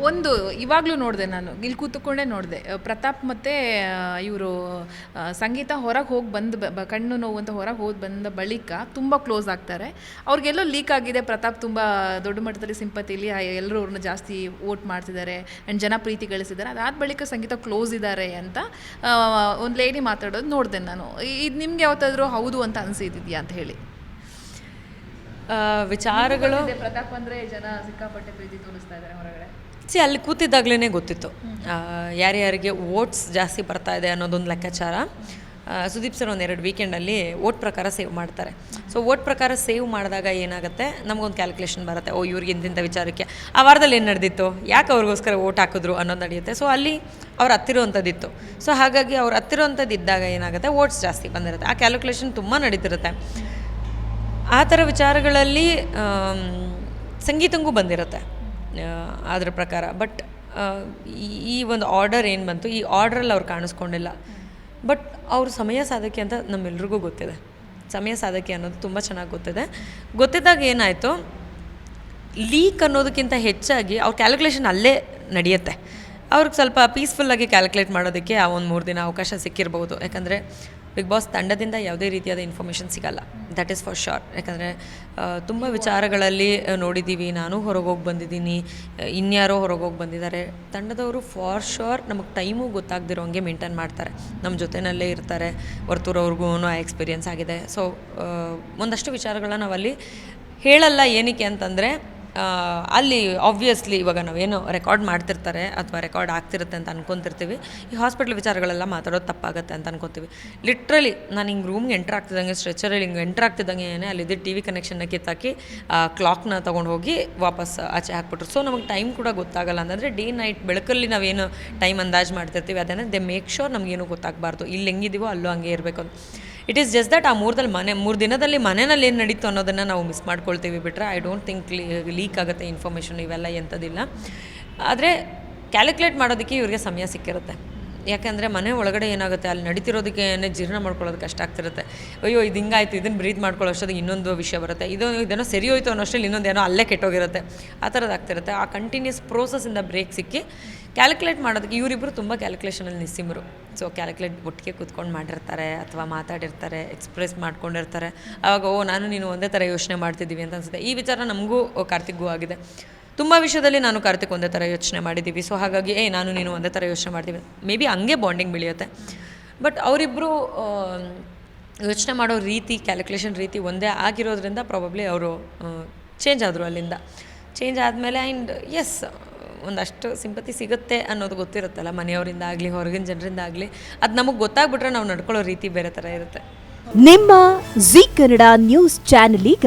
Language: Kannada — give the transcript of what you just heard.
ಒಂದು ಇವಾಗಲೂ ನೋಡಿದೆ ನಾನು ಇಲ್ಲಿ ಕೂತ್ಕೊಂಡೇ ನೋಡಿದೆ. ಪ್ರತಾಪ್ ಮತ್ತು ಇವರು ಸಂಗೀತ ಹೊರಗೆ ಹೋಗಿ ಬಂದು ಬ- ಕಣ್ಣು ನೋವು ಅಂತ ಹೊರಗೆ ಹೋಗಿ ಬಂದ ಬಳಿಕ ತುಂಬ ಕ್ಲೋಸ್ ಆಗ್ತಾರೆ. ಅವ್ರಿಗೆಲ್ಲೋ ಲೀಕ್ ಆಗಿದೆ. ಪ್ರತಾಪ್ ತುಂಬ ದೊಡ್ಡ ಮಟ್ಟದಲ್ಲಿ ಸಿಂಪತಿಲಿ ಎಲ್ಲರೂ ಅವ್ರನ್ನ ಜಾಸ್ತಿ ವೋಟ್ ಮಾಡ್ತಿದ್ದಾರೆ ಆ್ಯಂಡ್ ಜನ ಪ್ರೀತಿ ಗಳಿಸಿದ್ದಾರೆ. ಅದಾದ ಬಳಿಕ ಸಂಗೀತ ಕ್ಲೋಸ್ ಇದ್ದಾರೆ ಅಂತ ಒಂದು ಲೇಡಿ ಮಾತಾಡೋದು ನೋಡಿದೆ ನಾನು. ಇದು ನಿಮ್ಗೆ ಯಾವತ್ತಾದರೂ ಹೌದು ಅಂತ ಅನಿಸಿದ್ಯಾ ಅಂತ ಹೇಳಿ. ವಿಚಾರಗಳು ಪ್ರತಾಪ್ ಅಂದ್ರೆ ಜನ ಸಿಕ್ಕಾಪಟ್ಟೆ ಪ್ರೀತಿ ತೋರಿಸ್ತಾ ಇದ್ದಾರೆ ಹೊರಗಡೆ. ಸಿ ಅಲ್ಲಿ ಕೂತಿದ್ದಾಗಲೇ ಗೊತ್ತಿತ್ತು. ಯಾರ್ಯಾರಿಗೆ ಓಟ್ಸ್ ಜಾಸ್ತಿ ಬರ್ತಾ ಇದೆ ಅನ್ನೋದೊಂದು ಲೆಕ್ಕಾಚಾರ. ಸುದೀಪ್ ಸರ್ ಒಂದು ಎರಡು ವೀಕೆಂಡಲ್ಲಿ ಓಟ್ ಪ್ರಕಾರ ಸೇವ್ ಮಾಡ್ತಾರೆ. ಸೊ ಓಟ್ ಪ್ರಕಾರ ಸೇವ್ ಮಾಡಿದಾಗ ಏನಾಗುತ್ತೆ? ನಮಗೊಂದು ಕ್ಯಾಲ್ಕುಲೇಷನ್ ಬರುತ್ತೆ. ಓ, ಇವ್ರಿಗೆ ಇಂತಿಂಥ ವಿಚಾರಕ್ಕೆ. ಆ ವಾರದಲ್ಲಿ ಏನು ನಡೆದಿತ್ತು? ಯಾಕೆ ಅವ್ರಿಗೋಸ್ಕರ ಓಟ್ ಹಾಕಿದ್ರು ಅನ್ನೋದು ನಡೆಯುತ್ತೆ. ಸೊ ಅಲ್ಲಿ ಅವ್ರು ಹತ್ತಿರುವಂಥದ್ದಿತ್ತು. ಸೊ ಹಾಗಾಗಿ ಅವ್ರು ಹತ್ತಿರುವಂಥದ್ದು ಇದ್ದಾಗ ಏನಾಗುತ್ತೆ? ಓಟ್ಸ್ ಜಾಸ್ತಿ ಬಂದಿರುತ್ತೆ. ಆ ಕ್ಯಾಲ್ಕುಲೇಷನ್ ತುಂಬ ನಡೀತಿರುತ್ತೆ. ಆ ಥರ ವಿಚಾರಗಳಲ್ಲಿ ಸಂಗೀತಂಗೂ ಬಂದಿರುತ್ತೆ. ಅದ್ರ ಪ್ರಕಾರ. ಬಟ್ ಈ ಒಂದು ಆರ್ಡರ್ ಏನು ಬಂತು, ಈ ಆರ್ಡ್ರಲ್ಲಿ ಅವ್ರು ಕಾಣಿಸ್ಕೊಂಡಿಲ್ಲ. ಬಟ್ ಅವರು ಸಮಯ ಸಾಧಕಿ ಅಂತ ನಮ್ಮೆಲ್ರಿಗೂ ಗೊತ್ತಿದೆ. ಸಮಯ ಸಾಧಕಿ ಅನ್ನೋದು ತುಂಬ ಚೆನ್ನಾಗಿ ಗೊತ್ತಿದೆ. ಗೊತ್ತಿದ್ದಾಗ ಏನಾಯಿತು ಲೀಕ್ ಅನ್ನೋದಕ್ಕಿಂತ ಹೆಚ್ಚಾಗಿ ಅವ್ರ ಕ್ಯಾಲ್ಕುಲೇಷನ್ ಅಲ್ಲೇ ನಡೆಯುತ್ತೆ. ಅವ್ರಿಗೆ ಸ್ವಲ್ಪ ಪೀಸ್ಫುಲ್ಲಾಗಿ ಕ್ಯಾಲ್ಕುಲೇಟ್ ಮಾಡೋದಕ್ಕೆ ಆ ಒಂದು ಮೂರು ದಿನ ಅವಕಾಶ ಸಿಕ್ಕಿರ್ಬೋದು. ಯಾಕಂದರೆ ಬಿಗ್ ಬಾಸ್ ತಂಡದಿಂದ ಯಾವುದೇ ರೀತಿಯಾದ ಇನ್ಫಾರ್ಮೇಷನ್ ಸಿಗಲ್ಲ. ದಟ್ ಈಸ್ ಫಾರ್ ಶೋರ್ ಯಾಕಂದರೆ ತುಂಬ ವಿಚಾರಗಳಲ್ಲಿ ನೋಡಿದ್ದೀವಿ ನಾನು ಹೊರಗೆ ಹೋಗಿ ಬಂದಿದ್ದೀನಿ ಇನ್ಯಾರೋ ಹೊರಗೆ ಹೋಗಿ ಬಂದಿದ್ದಾರೆ. ತಂಡದವರು ಫಾರ್ ಶೋರ್ ನಮಗೆ ಟೈಮು ಗೊತ್ತಾಗದಿರೋ ಹಂಗೆ ಮೇಂಟೈನ್ ಮಾಡ್ತಾರೆ. ನಮ್ಮ ಜೊತೆಯಲ್ಲೇ ಇರ್ತಾರೆ. ವರ್ತೂರವ್ರಿಗೂ ಆ ಎಕ್ಸ್ಪೀರಿಯೆನ್ಸ್ ಆಗಿದೆ. ಸೊ ಒಂದಷ್ಟು ವಿಚಾರಗಳನ್ನ ನಾವಲ್ಲಿ ಹೇಳಲ್ಲ ಏನಕ್ಕೆ ಅಂತಂದರೆ ಅಲ್ಲಿ ಆಬ್ವಿಯಸ್ಲಿ ಇವಾಗ ನಾವೇನು ರೆಕಾರ್ಡ್ ಮಾಡ್ತಿರ್ತಾರೆ ಅಥವಾ ರೆಕಾರ್ಡ್ ಆಗ್ತಿರುತ್ತೆ ಅಂತ ಅನ್ಕೊತಿರ್ತೀವಿ. ಈ ಹಾಸ್ಪಿಟ್ಲ್ ವಿಚಾರಗಳೆಲ್ಲ ಮಾತಾಡೋದು ತಪ್ಪಾಗುತ್ತೆ ಅಂತ ಅನ್ಕೋತೀವಿ. ಲಿಟ್ರಲಿ ನಾನು ಹಿಂಗೆ ರೂಮ್ಗೆ ಎಂಟ್ರ್ ಆಗ್ತಿದ್ದಂಗೆ ಸ್ಟ್ರೆಚರಲ್ಲಿ ಹಿಂಗೆ ಎಂಟ್ರ್ ಆಗ್ತಿದ್ದಂಗೆ ಏನೇ ಅಲ್ಲಿದ್ದು ಟಿ ವಿ ಕನೆಕ್ಷನ್ನ ಕಿತ್ತಾಕಿ ಕ್ಲಾಕ್ನ ತೊಗೊಂಡು ಹೋಗಿ ವಾಪಸ್ ಆಚೆ ಹಾಕ್ಬಿಟ್ರು. ಸೊ ನಮಗೆ ಟೈಮ್ ಕೂಡ ಗೊತ್ತಾಗಲ್ಲ ಅಂತಂದರೆ ಡೇ ನೈಟ್ ಬೆಳಕಲ್ಲಿ ನಾವೇನು ಟೈಮ್ ಅಂದಾಜು ಮಾಡ್ತಿರ್ತೀವಿ. ಅದನ್ನು ದೇ ಮೇಕ್ ಶೋರ್ ನಮಗೇನು ಗೊತ್ತಾಗಬಾರ್ದು. ಇಲ್ಲಿ ಹೆಂಗಿದೀವೋ ಅಲ್ಲೂ ಹಂಗೆ ಇರಬೇಕು ಅಂತ. ಇಟ್ ಈಸ್ ಜಸ್ಟ್ ದಟ್ ಆ ಮೂರದಲ್ಲಿ ಮನೆ, ಮೂರು ದಿನದಲ್ಲಿ ಮನೆಯಲ್ಲಿ ಏನು ನಡೀತು ಅನ್ನೋದನ್ನು ನಾವು ಮಿಸ್ ಮಾಡ್ಕೊಳ್ತೀವಿ ಬಿಟ್ಟರೆ ಐ ಡೋಂಟ್ ಥಿಂಕ್ ಲೀಕ್ ಆಗುತ್ತೆ ಇನ್ಫಾರ್ಮೇಷನ್ ಇವೆಲ್ಲ ಎಂಥದಿಲ್ಲ. ಆದರೆ ಕ್ಯಾಲ್ಕುಲೇಟ್ ಮಾಡೋದಕ್ಕೆ ಇವರಿಗೆ ಸಮಯ ಸಿಕ್ಕಿರುತ್ತೆ. ಯಾಕೆಂದರೆ ಮನೆ ಒಳಗಡೆ ಏನಾಗುತ್ತೆ, ಅಲ್ಲಿ ನಡೀತಿರೋದಕ್ಕೆ ಜೀರ್ಣ ಮಾಡ್ಕೊಳ್ಳೋದು ಕಷ್ಟ ಆಗ್ತಿರುತ್ತೆ. ಅಯ್ಯೋ, ಇದು ಹಿಂಗಾಯ್ತು ಇದನ್ನು ಬ್ರೀತ್ ಮಾಡ್ಕೊಳ್ಳೋ ಅಷ್ಟೊತ್ತಿಗೆ ಇನ್ನೊಂದು ವಿಷಯ ಬರುತ್ತೆ. ಇದು ಇದೇನೋ ಸರಿ ಹೋಯ್ತು ಅನ್ನೋ ಅಷ್ಟರಲ್ಲಿ ಇನ್ನೊಂದೇನೋ ಅಲ್ಲೇ ಕೆಟ್ಟೋಗಿರುತ್ತೆ. ಆ ಥರದ್ದು ಆಗ್ತಿರುತ್ತೆ. ಆ ಕಂಟಿನ್ಯೂಸ್ ಪ್ರೋಸೆಸ್ಸಿಂದ ಬ್ರೇಕ್ ಸಿಕ್ಕಿ ಕ್ಯಾಲ್ಕುಲೇಟ್ ಮಾಡೋದಕ್ಕೆ ಇವರಿಬ್ಬರು ತುಂಬ ಕ್ಯಾಲ್ಕುಲೇಷನಲ್ಲಿ ನಿಸ್ಸಿಮರು. ಸೊ ಕ್ಯಾಲ್ಕುಲೇಟ್ ಒಟ್ಟಿಗೆ ಕೂತ್ಕೊಂಡು ಮಾಡಿರ್ತಾರೆ, ಅಥವಾ ಮಾತಾಡಿರ್ತಾರೆ ಎಕ್ಸ್ಪ್ರೆಸ್ ಮಾಡ್ಕೊಂಡಿರ್ತಾರೆ. ಆವಾಗ ಓ, ನಾನು ನೀನು ಒಂದೇ ಥರ ಯೋಚನೆ ಮಾಡ್ತಿದ್ದೀವಿ ಅಂತ ಅನಿಸುತ್ತೆ. ಈ ವಿಚಾರ ನಮಗೂ ಕಾರ್ತಿಕ್ಗೂ ಆಗಿದೆ. ತುಂಬ ವಿಷಯದಲ್ಲಿ ನಾನು ಕಾರ್ತಿಕ್ ಒಂದೇ ಥರ ಯೋಚನೆ ಮಾಡಿದ್ದೀವಿ ಸೊ ಹಾಗಾಗಿ ಏ ನಾನು ನೀನು ಒಂದೇ ಥರ ಯೋಚನೆ ಮಾಡ್ತೀವಿ. ಮೇ ಬಿ ಹಂಗೆ ಬಾಂಡಿಂಗ್ ಬೆಳೆಯುತ್ತೆ. ಬಟ್ ಅವರಿಬ್ಬರು ಯೋಚನೆ ಮಾಡೋ ರೀತಿ ಕ್ಯಾಲ್ಕುಲೇಷನ್ ರೀತಿ ಒಂದೇ ಆಗಿರೋದ್ರಿಂದ ಪ್ರಾಬಬ್ಲಿ ಅವರು ಚೇಂಜ್ ಆದರು ಅಲ್ಲಿಂದ. ಚೇಂಜ್ ಆದಮೇಲೆ ಆ್ಯಂಡ್ ಎಸ್ ಒಂದಷ್ಟು ಸಿಂಪತಿ ಸಿಗುತ್ತೆ ಅನ್ನೋದು ಗೊತ್ತಿರುತ್ತಲ್ಲ, ಮನೆಯವರಿಂದ ಆಗಲಿ, ಹೊರಗಿನ ಜನರಿಂದ ಆಗಲಿ. ಅದು ನಮಗೆ ಗೊತ್ತಾಗ್ಬಿಟ್ರೆ ನಾವು ನಡ್ಕೊಳ್ಳೋ ರೀತಿ ಬೇರೆ ಥರ ಇರುತ್ತೆ. ನಿಮ್ಮ ಜಿ ಕನ್ನಡ ನ್ಯೂಸ್ ಚಾನೆಲ್ ಈಗ